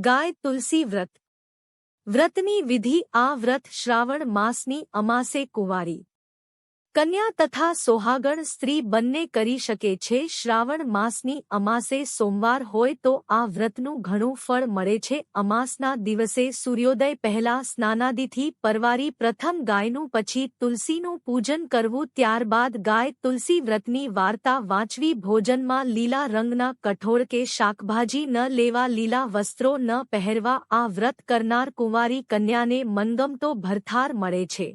ગાય તુલસી વ્રત. વ્રતની વિધિ આ વ્રત શ્રાવણ માસની અમાસે કુંવારી. કન્યા તથા સોહાગણ સ્ત્રી બંને કરી શકે છે. શ્રાવણ માસની અમાસે સોમવાર હોય તો આ વ્રતનું ઘણું ફળ મળે છે. અમાસના દિવસે સૂર્યોદય પહેલા સ્નાનાદિથી પરવારી પ્રથમ ગાયનું પછી તુલસીનું પૂજન કરવું, ત્યારબાદ ગાય તુલસી વ્રતની વાર્તા વાંચવી, ભોજનમાં લીલા રંગના કઠોળ કે શાકભાજી ન લેવા, લીલા વસ્ત્રો ન પહેરવા, આ વ્રત કરનાર કુંવારી કન્યાને મનગમતો ભરથાર મળે છે.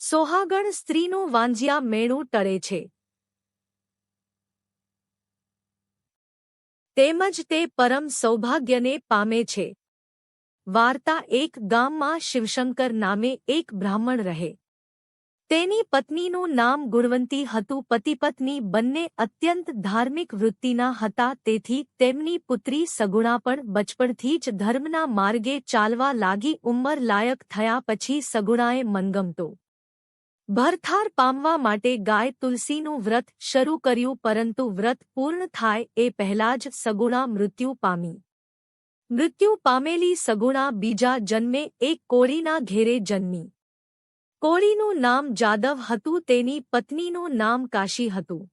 સોહાગણ સ્ત્રીનું વાંજિયા મેણું ટળે છે. તેમજ તે પરમ સૌભાગ્યને પામે છે. વાર્તા એક ગામમાં શિવશંકર નામે એક બ્રાહ્મણ રહે. તેની પત્નીનું નામ ગુણવંતી હતું. પતિપત્ની બંને અત્યંત ધાર્મિક વૃત્તિના હતા. તેથી તેમની પુત્રી સગુણા પણ બચપણથી જ ધર્મના માર્ગે ચાલવા લાગી ઉંમર લાયક થયા પછી સગુણાએ મનગમતો. ભરથાર પામવા માટે ગાય તુલસીનું વ્રત શરૂ કર્યું પરંતુ વ્રત પૂર્ણ થાય એ પહેલા જ સગુણા મૃત્યુ પામી. મૃત્યુ પામેલી સગુણા બીજા જન્મે એક કોળીના ઘેરે જન્મી. કોળીનું નામ જાદવ હતું, તેની પત્નીનું નામ કાશી હતું.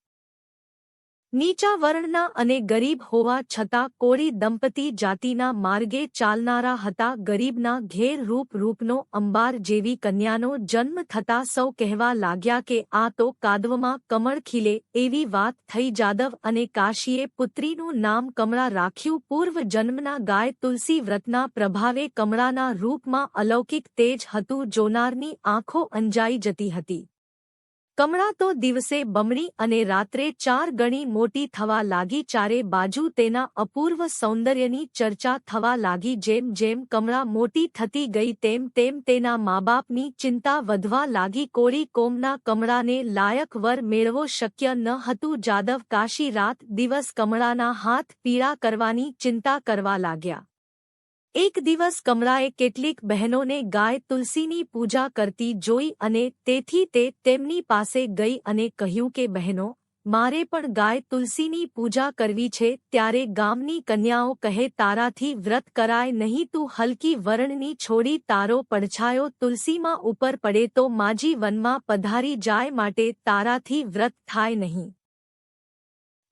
નીચા વર્ણના અને ગરીબ હોવા છતાં કોળી દંપતી જાતિના માર્ગે ચાલનારા હતા. ગરીબના ઘેર રૂપ રૂપનો અંબાર જેવી કન્યાનો જન્મ થતા સૌ કહેવા લાગ્યા કે આ તો કાદવમાં કમળ ખીલે એવી વાત થઈ. જાદવ અને કાશીએ પુત્રીનું નામ કમળા રાખ્યું. પૂર્વ જન્મના ગાય તુલસી વ્રતના પ્રભાવે કમળાના રૂપમાં અલૌકિક તેજ હતું. જોનારની આંખો અંજાઈ જતી હતી. કમળા તો દિવસે બમણી અને રાત્રે ચાર ગણી મોટી થવા લાગી ચારે બાજુ તેના અપૂર્વ સૌંદર્યની ચર્ચા થવા લાગી જેમ જેમ કમળા મોટી થતી ગઈ તેમ તેમ તેના માબાપની ચિંતા વધવા લાગી. કોળી કોમના કમળાને લાયક વર મેળવો શક્ય ન હતું. જાદવ કાશી રાત દિવસ કમળાના હાથ પીળા કરવાની ચિંતા કરવા લાગ્યા. એક દિવસ કમળાએ કેટલીક બહેનોને ગાય તુલસીની પૂજા કરતી જોઈ અને તેથી તે તેમની પાસે ગઈ અને કહ્યું કે, બહેનો, મારે પણ ગાય તુલસીની પૂજા કરવી છે, ત્યારે ગામની કન્યાઓ કહે, તારાથી વ્રત કરાય નહીં, તું હલકી વરણની છોડી તારો પડછાયો તુલસીમાં ઉપર પડે તો માજી વનમાં પધારી જાય માટે તારાથી વ્રત થાય નહીં.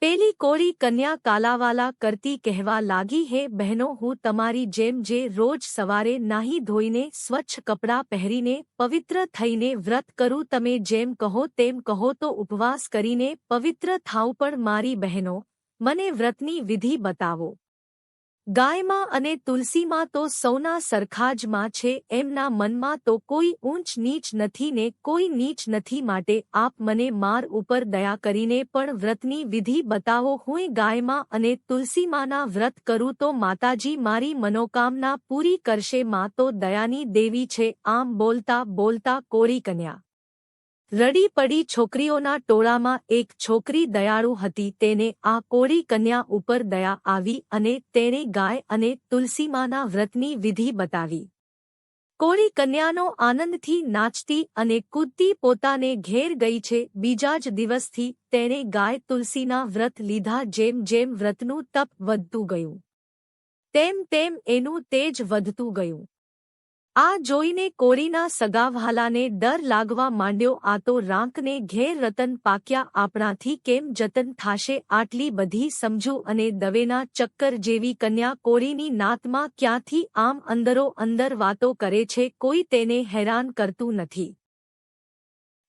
પેલી કોળી કન્યા કાલાવાલા કરતી કહેવા લાગી, હે બહેનો, હું તમારી જેમ જે રોજ સવારે નાહી ધોઈને સ્વચ્છ કપડાં પહેરીને પવિત્ર થઈને વ્રત કરું, તમે જેમ કહો તેમ કહો તો ઉપવાસ કરીને પવિત્ર થાવ પણ મારી બહેનો, મને વ્રતની વિધિ બતાવો. ગાયમાં અને તુલસીમાં તો સૌના સરખા જ માં છે, એમના મનમાં તો કોઈ ઊંચ નીચ નથી ને કોઈ નીચ નથી માટે આપ મને માર ઉપર દયા કરીને પણ વ્રતની વિધિ બતાવો હું ગાયમાં અને તુલસીમાંના વ્રત કરું તો માતાજી મારી મનોકામના પૂરી કરશે, માં તો દયાની દેવી છે, આમ બોલતા બોલતા કોરી કન્યા. રડી પડી છોકરીઓના ટોળામાં એક છોકરી દયાળુ હતી. તેને આ કોળી કન્યા ઉપર દયા આવી અને તેણે ગાય અને તુલસીમાના વ્રતની વિધિ બતાવી. કોળી કન્યાનો આનંદથી નાચતી અને કૂદતી પોતાને ઘેર ગઈ છે. બીજા જ દિવસથી તેણે ગાય તુલસીના વ્રત લીધા જેમ જેમ વ્રતનું તપ વધતું ગયું. તેમ તેમ એનું તેજ વધતું ગયું. આ જોઈને કોળીના સગાવહાલાને ડર લાગવા માંડ્યો, આ તો રાંકને ઘેર રતન પાક્યા આપણાથી કેમ જતન થાશે આટલી બધી સમજુ અને દવેના ચક્કર જેવી કન્યા કોળીની નાતમાં ક્યાંથી આમ અંદરો અંદર વાતો કરે છે કોઈ તેને હેરાન કરતું નથી.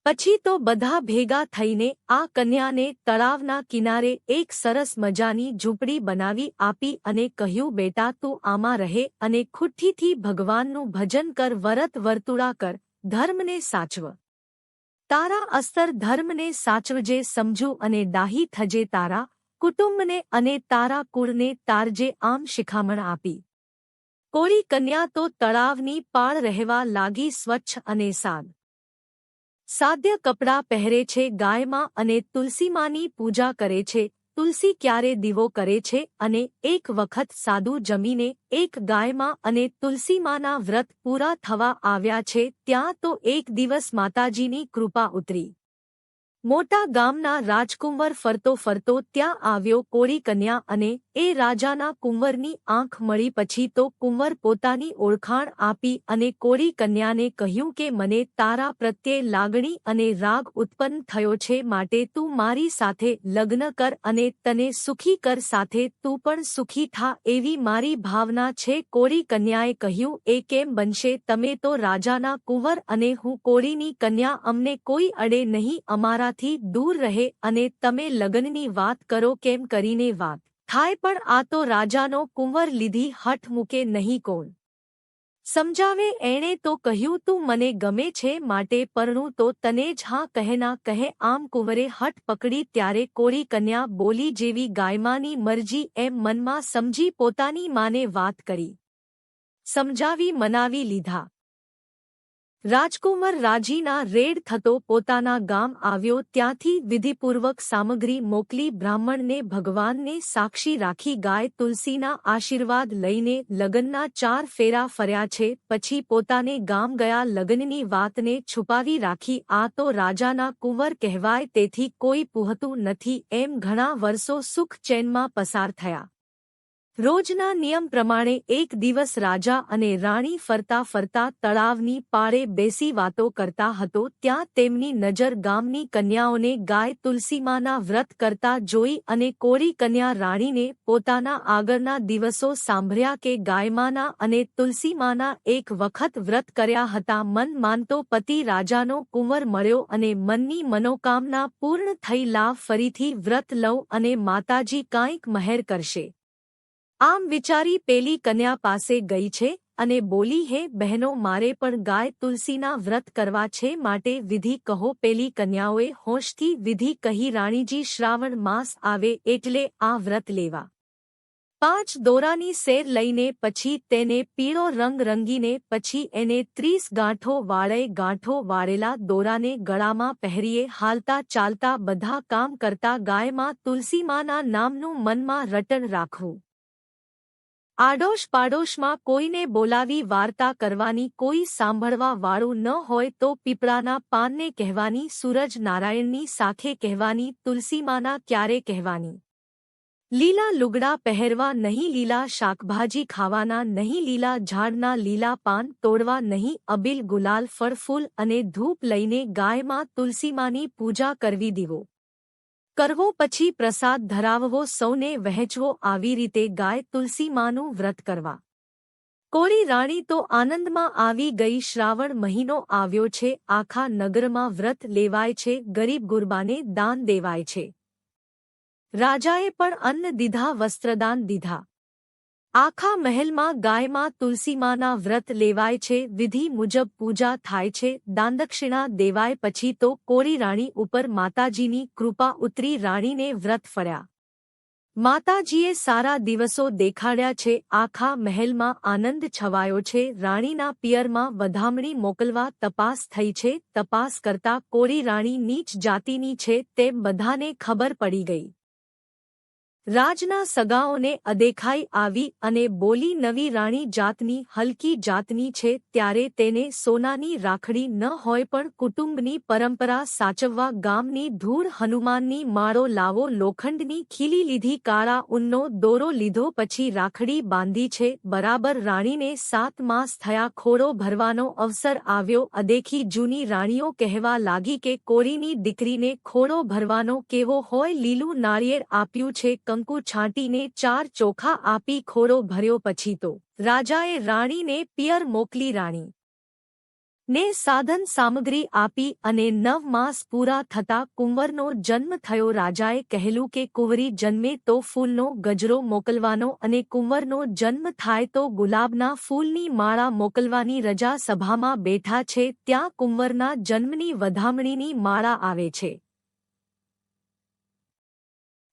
પછી તો બધા ભેગા થઈને આ કન્યાને તળાવના કિનારે એક સરસ મજાની ઝૂંપડી બનાવી આપી અને કહ્યું, બેટા, તું આમાં રહે અને ખુઠ્ઠીથી ભગવાનનું ભજન કર, વરત વર્તુળા કર, ધર્મને સાચવ. તારા અસ્તર ધર્મને સાચવજે, સમજુ અને દાહી થજે તારા કુટુંબને અને તારા કુળને તારજે આમ શિખામણ આપી. કોળી કન્યા તો તળાવની પાળ રહેવા લાગી સ્વચ્છ અને સાદ. સાદ્ય કપડાં પહેરે છે, ગાયમાં અને તુલસીમાની પૂજા કરે છે. તુલસી ક્યારે દીવો કરે છે અને એક વખત સાદુ જમીને એક ગાયમાં અને તુલસીમાના વ્રત પૂરા થવા આવ્યા છે, ત્યાં તો એક દિવસ માતાજીની કૃપા ઉતરી. મોટા ગામના રાજકુંવર ફરતો ફરતો ત્યાં આવ્યો કોળી કન્યા અને એ રાજાના કુંવરની આંખ મળી પછી તો કુંવર પોતાની ઓળખાણ આપી અને કોળી કન્યાને કહ્યું કે મને તારા પ્રત્યે લાગણી અને રાગ ઉત્પન્ન થયો છે માટે તું મારી સાથે લગ્ન કર અને તને સુખી કર સાથે તું પણ સુખી થા એવી મારી ભાવના છે કોળી કન્યાએ કહ્યું, એ કેમ બનશે? તમે તો રાજાના કુંવર અને હું કોળીની કન્યા અમને કોઈ અડે નહીં અમારાથી દૂર રહે અને તમે લગ્નની વાત કરો કેમ કરીને વાત થાય પણ આ તો રાજાનો કુંવર લીધી હઠ મૂકે નહીં કોણ. સમજાવે એણે તો કહ્યું તું મને ગમે છે માટે પરણું તો તને જ હા કહેના કહે આમ કુંવરે હઠ પકડી ત્યારે કોળી કન્યા બોલી જેવી ગાયમાની મરજી એમ મનમાં સમજી પોતાની માને વાત કરી. સમજાવી મનાવી લીધા. રાજકુંવર રાજીના રેડ થતો પોતાના ગામ આવ્યો ત્યાંથી વિધિપૂર્વક સામગ્રી મોકલી બ્રાહ્મણને ભગવાનને સાક્ષી રાખી ગાય તુલસીના આશીર્વાદ લઈને લગ્નના ચાર ફેરા ફર્યા છે. પછી પોતાને ગામ ગયા લગ્નની વાતને છુપાવી રાખી. આ તો રાજાના કુંવર કહેવાય તેથી કોઈ પૂહતું નથી. એમ ઘણા વર્ષો સુખ ચેનમાં પસાર થયા. રોજના નિયમ પ્રમાણે એક દિવસ રાજા અને રાણી ફરતા ફરતા તળાવની પાળે બેસી વાતો કરતા હતો, ત્યાં તેમની નજર ગામની કન્યાઓને ગાય તુલસીમાના વ્રત કરતા જોઈ અને કોળી કન્યા રાણીને પોતાના આગળના દિવસો સાંભળ્યા કે ગાયમાના અને તુલસીમાના એક વખત વ્રત કર્યા હતા, મન માનતો પતિ રાજાનો કુંવર મળ્યો અને મનની મનોકામના પૂર્ણ થઈ લાવ ફરીથી વ્રત લઉં અને માતાજી કાંઈક મહેર કરશે. આમ વિચારી પેલી કન્યા પાસે ગઈ છે અને બોલી, હે બહેનો, મારે પણ ગાય તુલસીના વ્રત કરવા છે માટે વિધિ કહો. પેલી કન્યાઓએ હોશથી વિધિ કહી, રાણીજી, શ્રાવણ માસ આવે એટલે આ વ્રત લેવા. પાંચ દોરાની સેર લઈને પછી તેને પીળો રંગ રંગીને પછી એને ત્રીસ ગાંઠો વાળે ગાંઠો વાળેલા દોરાને ગળામાં પહેરીએ, હાલતા ચાલતા બધા કામ કરતા ગાયમાં તુલસીમાના નામનું મનમાં રટણ રાખવું. આડોશ પાડોશમાં કોઈને બોલાવી વાર્તા કરવાની, કોઈ સાંભળવા વાળું ન હોય તો પીપળાના પાનને કહેવાની, સૂરજ નારાયણની સાથે કહેવાની, તુલસીમાના ક્યારે કહેવાની. લીલા લુગડા પહેરવા નહીં, લીલા શાકભાજી ખાવાના નહીં, લીલા ઝાડના લીલા પાન તોડવા નહીં, અબિલ ગુલાલ, ફળફૂલ અને ધૂપ લઈને ગાયમાં તુલસીમાની પૂજા કરવી દીવો. કરવો પછી પ્રસાદ ધરાવવો, સૌને વહેંચવો, આવી રીતે ગાય તુલસીમાનું વ્રત કરવા. કોળી રાણી તો આનંદમાં આવી ગઈ, શ્રાવણ મહિનો આવ્યો છે, આખા નગરમાં વ્રત લેવાય છે, ગરીબ ગુરબાને દાન દેવાય છે. રાજાએ પણ અન્ન દીધા, વસ્ત્રદાન દીધા. આખા મહેલમાં ગાયમાં તુલસીમાના વ્રત લેવાય છે, વિધિ મુજબ પૂજા થાય છે, દાનદક્ષિણા દેવાય પછી તો કોરી રાણી ઉપર માતાજીની કૃપા ઉતરી રાણીને વ્રત ફર્યા. માતાજીએ સારા દિવસો દેખાડ્યા છે, આખા મહેલમાં આનંદ છવાયો છે, રાણીના પિયરમાં વધામણી મોકલવા તપાસ થઈ છે, તપાસ કરતા કોરી રાણી નીચ જાતિની છે, તેમ બધાને ખબર પડી ગઈ. રાજના સગાઓને અદેખાઈ આવી અને બોલી નવી રાણી જાતની, હલકી જાતની છે ત્યારે તેને સોનાની રાખડી ન હોય પણ કુટુંબની પરંપરા સાચવવા ગામની ધૂળ હનુમાનની માળો લાવો, લોખંડની ખીલી લીધી, કાળા ઉનનો દોરો લીધો, પછી રાખડી બાંધી છે, બરાબર રાણીને સાત માસ થયા ખોડો ભરવાનો અવસર આવ્યો, અદેખી જૂની રાણીઓ કહેવા લાગી કે કોરીની દીકરીને ખોડો ભરવાનો કેવો હોય લીલું નાળિયેર આપ્યું છે કંકુ છાંટીને ચાર ચોખા આપી ખોરો ભર્યો પછી તો રાજાએ રાણીને પિયર મોકલી રાણી ને સાધન સામગ્રી આપી અને નવ માસ પૂરા થતા કુંવરનો જન્મ થયો. રાજાએ કહેલું કે કુંવરી જન્મે તો ફૂલનો ગજરો મોકલવાનો અને કુંવરનો જન્મ થાય તો ગુલાબના ફૂલની માળા મોકલવાની રજા સભામાં બેઠા છે. ત્યાં કુંવરના જન્મની વધામણીની માળા આવે છે.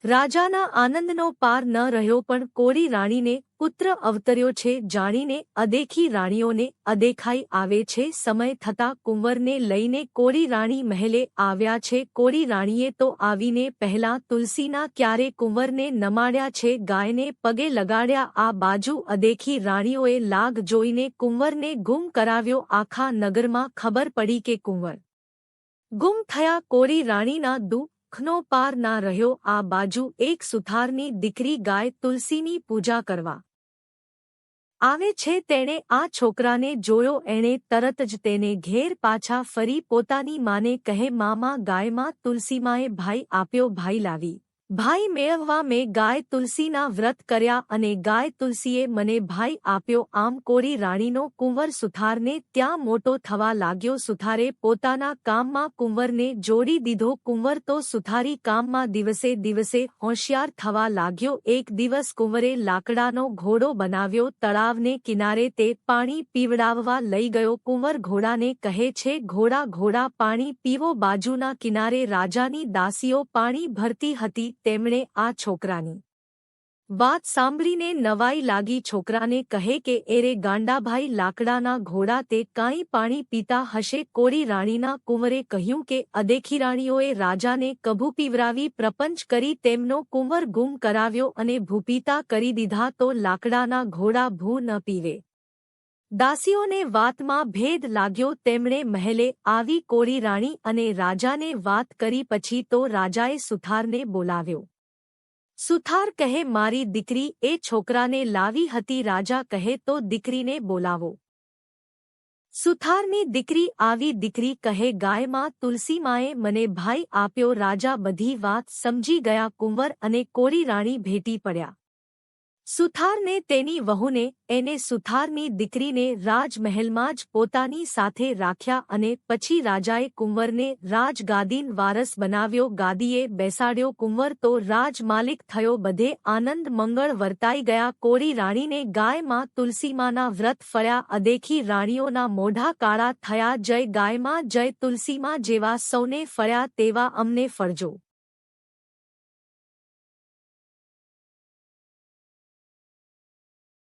રાજાના આનંદનો પાર ન રહ્યો પણ કોળી રાણીને પુત્ર અવતર્યો છે જાણીને અદેખી રાણીઓને અદેખાઈ આવે છે સમય થતા કુંવરને લઈને કોળી રાણી મહેલે આવ્યા છે. કોળી રાણીએ તો આવીને પહેલા તુલસીના ક્યારે કુંવરને નમાડ્યા છે ગાયને પગે લગાડ્યા આ બાજુ અદેખી રાણીઓએ લાગ જોઈને કુંવરને ગુમ કરાવ્યો આખા નગરમાં ખબર પડી કે કુંવર ગુમ થયા કોળી રાણીના દુઃખનો પાર ના રહ્યો, આ બાજુ એક સુથારની દીકરી ગાય તુલસીની પૂજા કરવા. આવે છે તેણે આ છોકરાને જોયો, એણે તરત જ તેને ઘેર પાછા ફરી પોતાની માને કહે, મામા, ગાયમાં તુલસીમાએ ભાઈ આપ્યો, ભાઈ લાવી. ભાઈ મેળવવા મેં ગાય તુલસીના વ્રત કર્યા અને ગાય તુલસીએ મને ભાઈ આપ્યો આમ કોરી રાણીનો કુંવર સુથારને ત્યાં મોટો થવા લાગ્યો. સુથારે પોતાના કામમાં કુંવરને જોડી દીધો. કુંવર તો સુથારી કામમાં દિવસે દિવસે હોશિયાર થવા લાગ્યો. એક દિવસ કુંવરે લાકડાનો ઘોડો બનાવ્યો. તળાવને કિનારે તે પાણી પીવડાવવા લઈ ગયો. કુંવર ઘોડાને કહે છે, ઘોડા ઘોડા, પાણી પીવો. બાજુના કિનારે રાજાની દાસીઓ પાણી ભરતી હતી. તેમણે આ છોકરાની વાત સાંભળીને નવાઈ લાગી. છોકરાને કહે કે, એરે ગાંડાભાઈ, લાકડાના ઘોડા તે કાંઈ પાણી પીતા હશે? કોળી રાણીના કુંવરે કહ્યું કે, અદેખી રાણીઓએ રાજાને કભુ પીવરાવી પ્રપંચ કરી તેમનો કુંવર ગુમ કરાવ્યો અને ભૂપીતા કરી દીધા તો લાકડાના ઘોડા ભૂ ન પીવે. દાસીઓને વાતમાં ભેદ લાગ્યો, તેમણે મહેલે આવી કોળી રાણી અને રાજાને વાત કરી પછી તો રાજાએ સુથારને બોલાવ્યો. સુથાર કહે મારી દીકરી, એ છોકરાને લાવી હતી રાજા કહે તો દીકરીને બોલાવો. સુથારની દીકરી આવી દીકરી કહે, ગાયમાં તુલસીમાએ મને ભાઈ આપ્યો, રાજા બધી વાત સમજી ગયા, કુંવર અને કોળી રાણી ભેટી પડ્યા. સુથારને તેની વહુને, એને સુથારની દીકરીને રાજમહેલમાં જ પોતાની સાથે રાખ્યા અને પછી રાજાએ કુંવરને રાજગાદીન વારસ બનાવ્યો. ગાદીએ બેસાડ્યો. કુંવર તો રાજમાલિક થયો. બધે આનંદ મંગળ વર્તાઈ ગયા. કોળી રાણીને ગાયમાં તુલસીમાના વ્રત ફળ્યા. અદેખી રાણીઓના મોઢા કાળા થયા. જય ગાયમાં જય તુલસીમાં જેવા સૌને ફળ્યા તેવા અમને ફળજો.